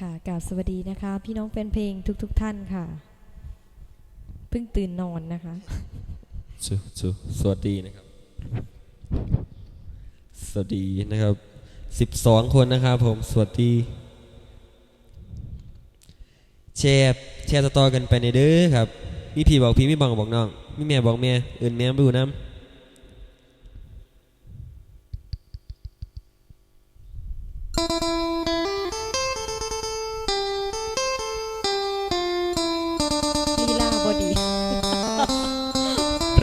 ค่ะกราบสวัสดีนะคะ พี่น้องแฟนเพลงทุกๆทท่านค่ะ เพิ่งตื่นนอนนะคะสุสุสวัสดีนะครับ สวัสดีนะครับสิบสองคนนะครับผมสวัสดีแชร์แชร์ต่อกันไปในเด้อครับ มีพี่บอกพี่มีบังบอกน้องมีแม่บอกแม่เอื่นแม่มาดูน้ลี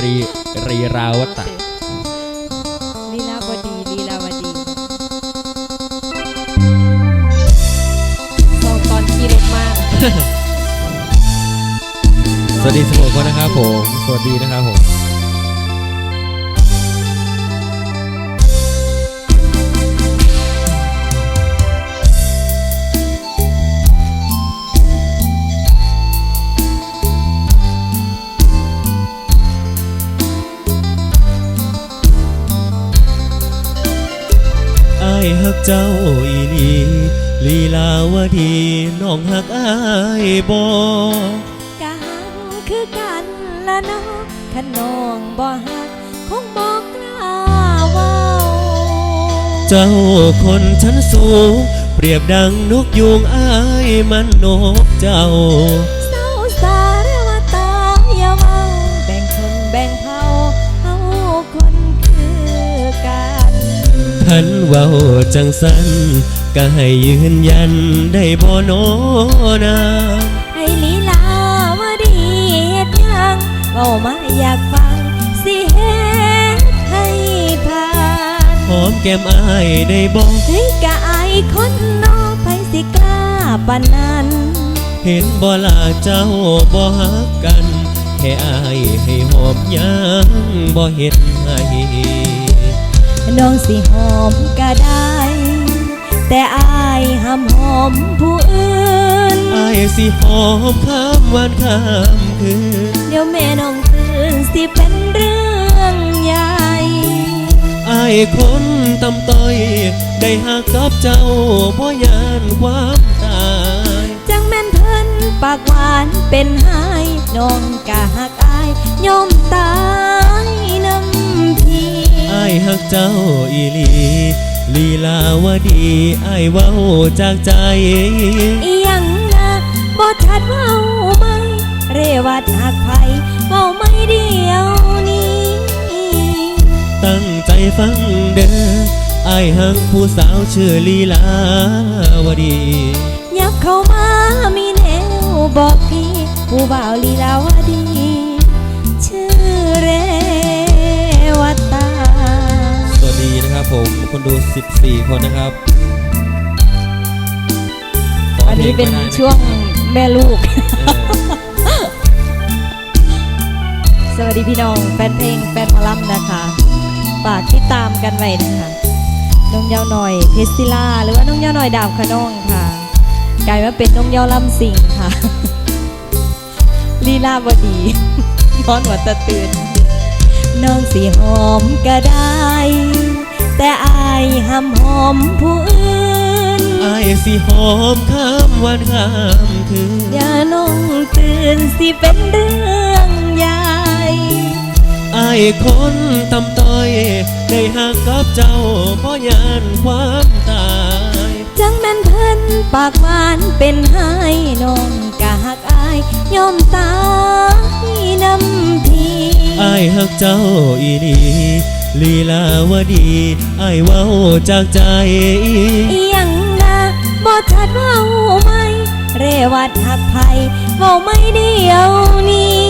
รีรีราวตะลีลาบดีลีลาวดีสองตอนขี่รถมาก สวัสดีสมคนนะครับผม สวัสดีนะครับผม เจ้าอีหลีลีลาวดีน้องฮักอายบ่กะหังคือกันละเนาะขนองบ่ฮักคงบอกกล้าเว้าเจ้าคนชั้นสูง เปรียบดังนกยูงอายมันนกเจ้า เว้าจังสันก็ให้ยืนยันได้บ่โนนาให้ลีลาวาดีเฮ็ดหยังเว้ามาอยากฟังสิเฮ็ดให้ผ่านหอมแก้มอายได้บ่เฮ้ยกะอายคนนอไปสิกล้าปานนั้น เห็นบ่ล่ะเจ้าบ่ฮักกัน แค่อายให้หอมยังบ่เฮ็ดให้ น้องสิหอมก็ได้ แต่อายห้ามหอมผู้อื่นอายสิหอมข้ามวันข้ามคืนเดี๋ยวแม่น้องตื่นสิเป็นเรื่องใหญ่อายคนตำต้อย ได้หักกับเจ้าบ่ยานความตายจังแม่นเพิ่นปากหวานเป็นหายน้องกะหักอายยอมตายน้ำพีอายหักเจ้าอีหลีลีลาวดีอายเว้าจากใจ อีหยังนะบ่ชัดเว้าไหมเรวัดหักไผเว้าไม่เดียวนี้ ตั้งใจฟังเด้ออายหักผู้สาวชื่อลีลาวดี ยับเข้ามามีแนวบอกพี่ผู้บ่าวลีลาวดี ดีนะครับผมคนดู 14 คนนะครับขอันนี้เป็นพลงก็ได้ะช่วงแม่ลูกเออสวัสดีพี่น้องแฟนเพลงแฟนหมอลำนะคะฝากติดตามกันไว้นะคะน้องยาวหน่อยเพชรศิลาหรือว่าน้องยาวหน่อยดาบขนองค่ะกลายมาเป็นน้องยาวลำสิงค่ะลีลาบดีนอนหัวตะตื่นน้องสีหอมก็ได้ แต่อายห้ามหอมผู้อื่นอายสิหอมข้ามวันข้ามคืนอย่าน้องตื่นสิเป็นเรื่องใหญ่อายคนตำต้อย ได้หักกับเจ้าบ่ยานความตายจังแม่นเพิ่นปากหวานเป็นไห้น้องกะหักอายยอมตายน้ำพีอายหักเจ้าอีห ลีลีลาวดีอายเว้าจากใจอีหยังนะบ่ชัดเว้าไหม เรวัดหักไผเว้าไม่เดียวนี้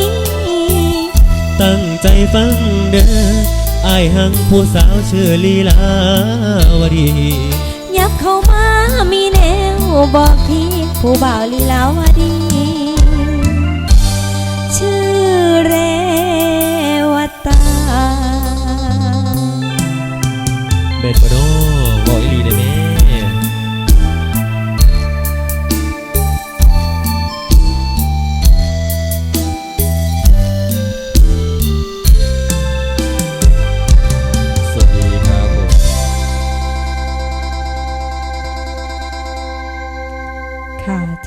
ตั้งใจฟังเด้ออายหักผู้สาวชื่อลีลาวดี ยับเข้ามามีแนวบอกพี่ผู้บ่าวลีลาวดี ชื่อเร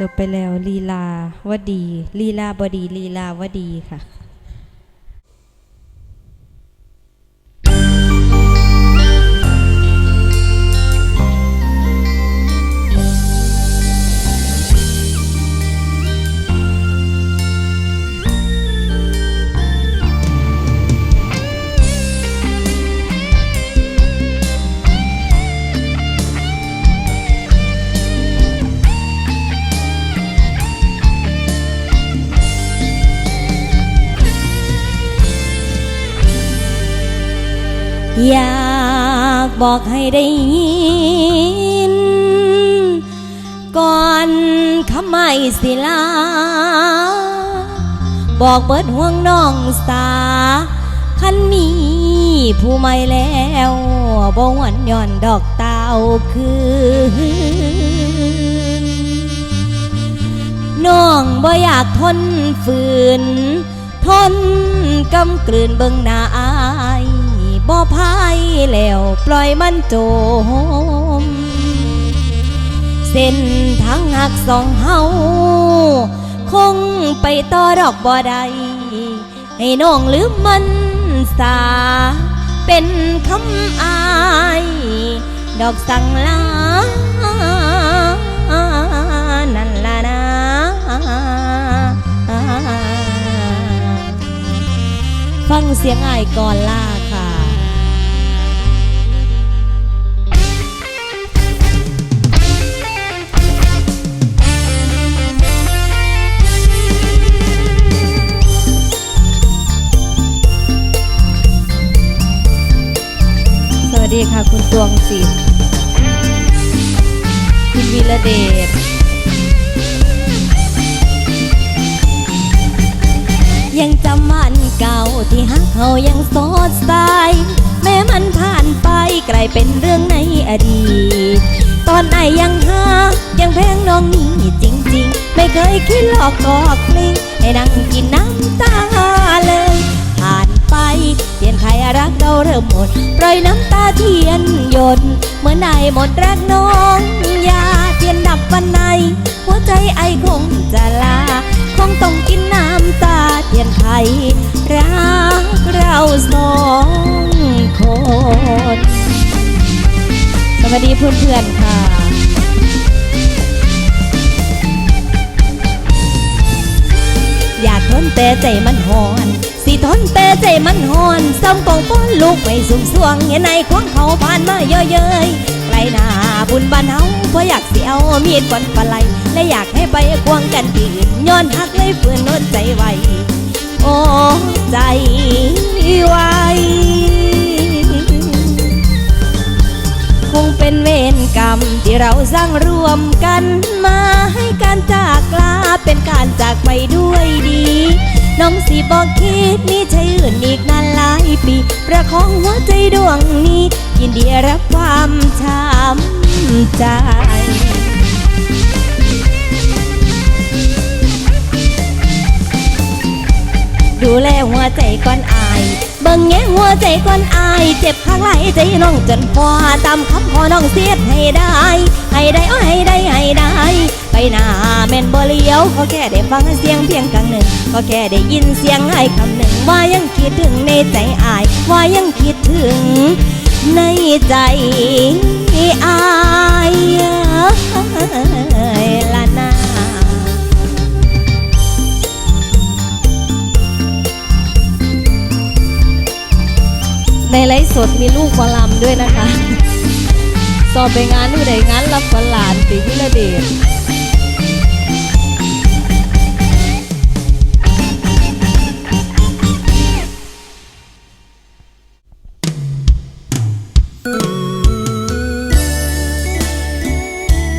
จบไปแล้วลีลาวดี ลีลาบดีลีลาวดีค่ะ อยากบอกให้ได้ยิน ก่อนคำไม่สิลา บอกเบิดห่วงน้องสาคันมีผู้ไม่แล้วบ่หวนย่อนดอกเต้าคืนน้องบ่อยากทนฝืน ทนกำกลืนเบิ่งหน้า บ่พายแล้วปล่อยมันโจม เส้นทางหักสองเฮาคงไปต่อดอกบ่ได้ให้น้องลืมมันสา เป็นคำอาย ดอกสังลานั่นละนะฟังเสียงอายก่อนล่า ที่ฮักเขายังสดใสแม้มันผ่านไปกลายเป็นเรื่องในอดีต ตอนไหนยังหายังแพงน้องนี่จริง ๆ ไม่เคยคิดหลอกกอกลิงให้นั่งกินน้ำตาเลย ผ่านไปเทียนไขรักเราเริ่มหมดปล่อยน้ำตาเทียนหยดเมื่อไหนหมดรักน้องยาเทียนดับวันไหนหัวใจไอคงจะลา งต้องกินน้ำตาเทียนไขรักเราสองคน สวัสดีเพื่อนๆค่ะ อยากทนแต่ใจมันหอนสิทนแต่ใจมันหอนซ้ำกองป้อนลูกไปสุ่มสวงเห็นในควงเขาผ่านมาเยอะเย้ยไกลหน้าบุญบ้านเฮาเพราะอยากเสียวมีดฟันปลาไหล และอยากให้ไปควงกันที่อื่นย้อนหักเลยฝืนนดใจไวโอ้ใจไวคงเป็นเวรกรรมที่เราสร้างรวมกันมาให้การจากลาเป็นการจากไปด้วยดี น้องสิบอกคิดมีใจอื่นอีกนานหลายปี ประคองหัวใจดวงนี้ ยินดีรับความช้ำใจ ดูแลหัวใจก่อนอายเบิ่งแง่หัวใจก่อนอาย เจ็บข้างไหลใจน้องจนพอตามคำขอน้องเสียดให้ได้ ให้ได้โอ้ให้ได้ให้ได้ ไปหน้าแม่นบ่เลี้ยวก็แค่ได้ฟังเสียงเพียงครั้งหนึ่ง ก็แค่ได้ยินเสียงไอ้คำหนึ่ง ว่ายังคิดถึงในใจอาย ว่ายังคิดถึงในใจอายละนา ในไลฟ์สดมีลูกหมอลำด้วยนะคะ สอบไปงานดูได้งานรับฝันหลานติวิระเดช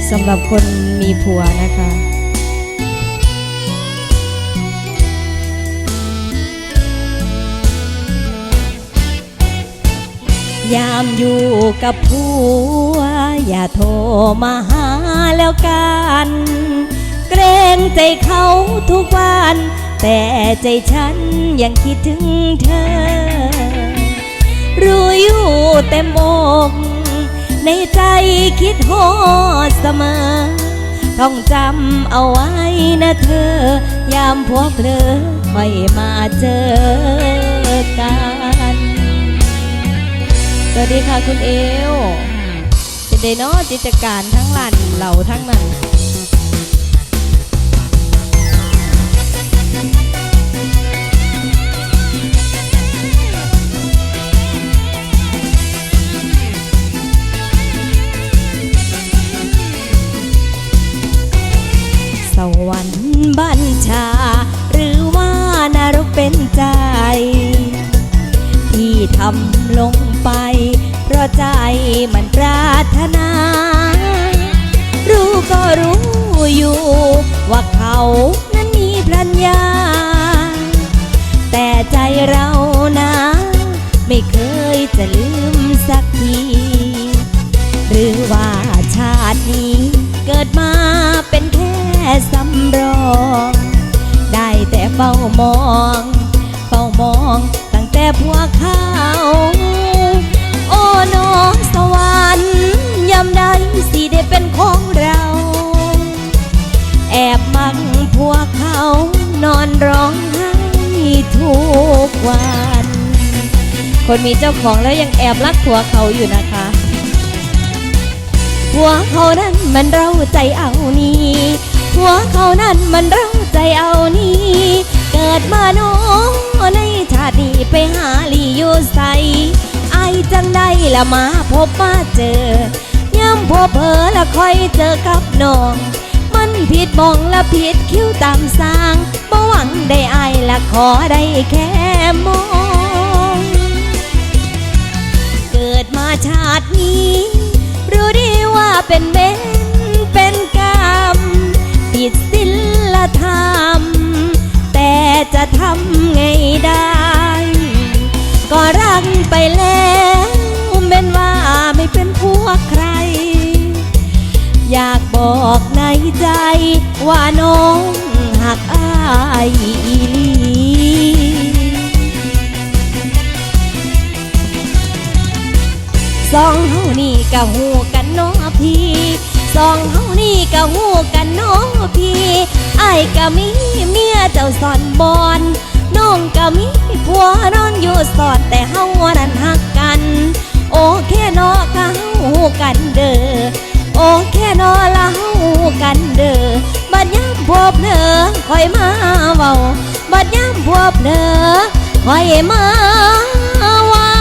สำหรับคนมีผัวนะคะ ยามอยู่กับผัว อย่าโทรมาหาแล้วกัน เกรงใจเขาทุกวัน แต่ใจฉันยังคิดถึงเธอ รู้อยู่เต็มอกในใจคิดโหดเสมอ ต้องจำเอาไว้นะเธอ ยามพวกเธอค่อยมาเจอกัน สวัสดีค่ะคุณเอวเป็นเดโนจิตการทั้งลันเหล่าทั้งนั้นสวรรค์บัญชา อยู่ ว่าเขานั้นมีพรัญญา แต่ใจเรานะ ไม่เคยจะลืมสักที หรือว่าชาตินี้เกิดมาเป็นแค่สำรอง ได้แต่เฝ้ามอง เฝ้ามองตั้งแต่พวกเขาโอ้น้องสวรรค์ยามใดสิได้เป็นของเพวกเขานอนร้องไห้ทุกวัน คนมีเจ้าของแล้วยังแอบรักผัวเขาอยู่นะคะหัวเขานั้นมันเราใจเอานี่หัวเขานั้นมันเราใจเอานี่ เกิดมาน้อในชาตินี้ไปหาลีอยู่ใสไอจังได้ละมาพบมาเจอย่ำพบเพอละค่อยเจอกับน้อง มันผิดบองละผิดคิ้วตามสร้างบ่หวังได้อายและขอได้แค่มอง เกิดมาชาตินี้ รู้ดีว่าเป็นเบนเป็นกรรมผิดศีลธรรม ใจว่าน้องหักอายอีลีสองเฮานี่กะหูกันน้อพี่สองเฮานี่กะหูกันน้อพี่ไอ้กะมีเมียเจ้าสอนบอนน้องกะมีผัวนอนอยู่สอนแต่เฮานั้นหักกัน โอเคเนอกะเฮากันเด้อโอเคเนอละเฮา กันเด้อบัดยามพบเนอคอยมาเว้าบัดยามพบเนอคอยมาเว้า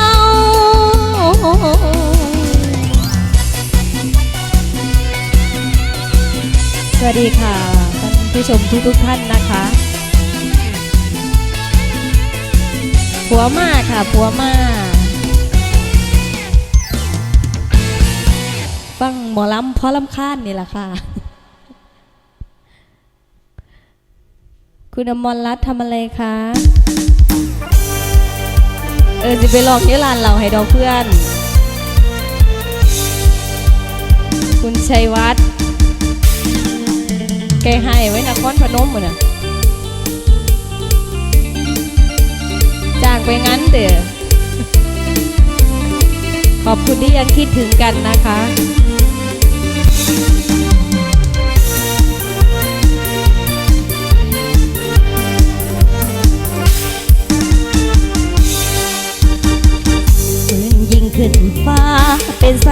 สวัสดีค่ะท่านผู้ชมทุกทุกท่านนะคะผัวมาค่ะผัวมาฟังหมอลำเพราะลำคาญนี่แหละค่ะ คุณอมรรัตน์ทำอะไรคะ เออจะไปลองที่ร้านเราให้ดอกเพื่อน คุณชัยวัฒน์แกให้ไว้นครพนมมือนะจางไปงั้นเด้อขอบคุณที่ยังคิดถึงกันนะคะ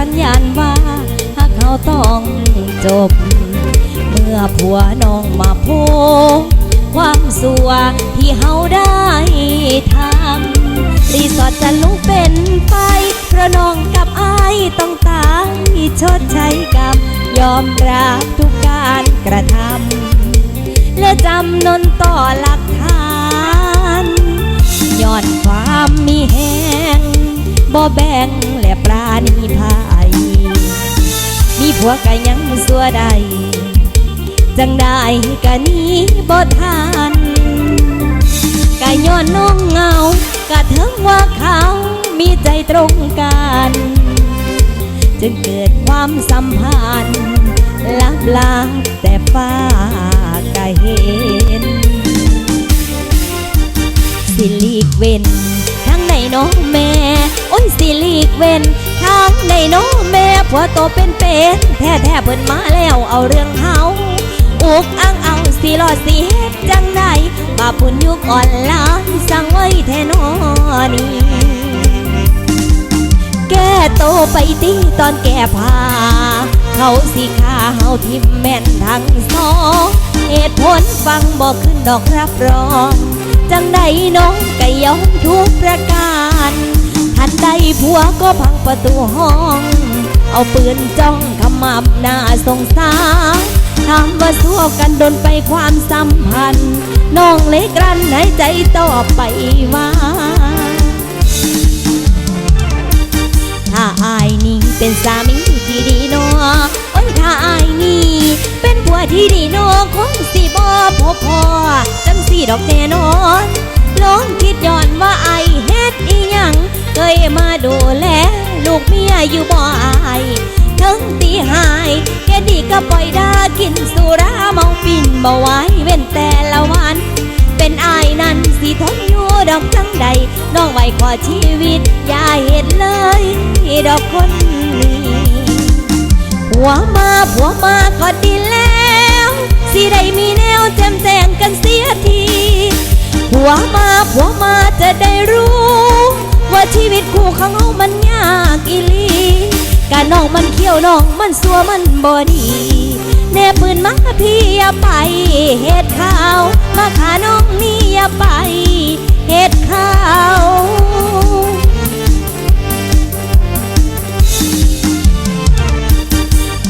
สัญญาณว่าหากเขาต้องจบ เมื่อผัวน้องมาโพงความสัวที่เฮาได้ทำรีสอร์ทจะลุกเป็นไฟเพราะน้องกับอายต้องตายชดใช้กรรมยอมรับทุกการกระทำและจำนนต่อหลักฐานย้อนความมีแหงบ่แบ่งและปราณีภา ยมีผัวก็ยังสัวใด จังได้กะนี้บ่ทันกะย้อนน้องเงากะถึงว่าเขามีใจตรงกัน จึงเกิดความสัมพันธ์ลับลาแต่ฟ้ากะเห็น สิลีกเว้นทั้งในน้องแม่ โอ้ยสิลีกเว้น ทั้งในน้องแม่ผัวโตเป็นเป็นแท้แท้เพิ่นมาแล้วเอาเรื่องเฮาอุกอังเอาสิรอดสิเฮ็ดจังใดบาปบุญยุคอ่อนล้าสั่งไว้แทนอนี้แก้โตไปตีตอนแก้ผ้าเขาสิขาเฮาทิมแม่นทั้งสองเหตุผลฟังบอกขึ้นดอกรับรอง จังใดน้องก็ยอมทุกประการ ทันใดผัวก็พังประตูห้อง เอาปืนจ้องขมับหน้าสงสารถามว่าสู้กันโดนไปความสัมพันธ์น้องเล็กรันหายใจต่อไปว่าถ้าอายนี่เป็นสามีที่ดีเนอโอ้ยถ้าอายนี่เป็นผัวที่ดีเนอคงสิบ่พอพอจังสิดอกแน่นอนลองคิดย้อนว่าไอเฮ็ดอีหยัง เคยมาดูแลลูกเมียอยู่บ่อายทั้งตีหายแค่ดีก็ปล่อยดากินสุราเมาปิ่นบ่ไหวเว้นแต่ละวัน เป็นอายนั้นสิทนอยู่ดอกจังใดน้องไว้ขอชีวิต อย่าเห็นเลยดอกคนนี้ผัวมาผัวมาก็ดีแล้ว สิได้มีแนวแจมแจงกันเสียทีผัวมาผัวมาจะได้รู้ ว่าชีวิตคู่ของเรามันยากอีหลีกะน้องมันเขี้ยวน้องมันสัวมันบ่ดีแน่ปืนมาพี่อย่าไปเฮ็ดข้าวมาขาน้องนี่อย่าไปเฮ็ดข้าว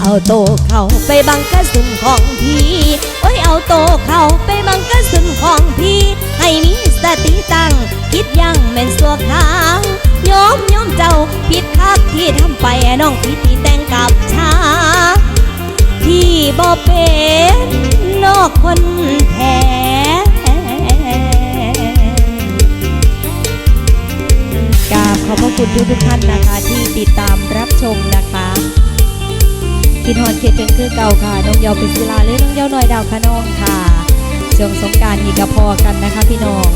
เอาโตเข้าไปบังกระสุนของพี่โอ้ยเอาโตเข้าไปบังกระสุนของพี่ ให้มีสติตั้ง คิดยังแม่นสัวขางยอมยอมเจ้าผิดคักที่ทำไปน้องผิดที่แต่งกับชาพี่บ่เป็นนอกคนแท้กราบขอบพระคุณทุกทุกท่านนะคะ ที่ติดตามรับชมนะคะคิดฮอนคิดถึงคือเก่าค่ะ น้องเยาวเป็นศิลาหรือน้องเยาวหน่อยดาวคะน้องค่ะช่วงสงการอีกกระพอกันนะคะพี่น้อง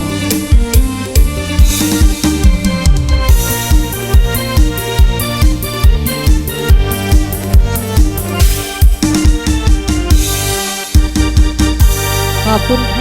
ขอบคุณ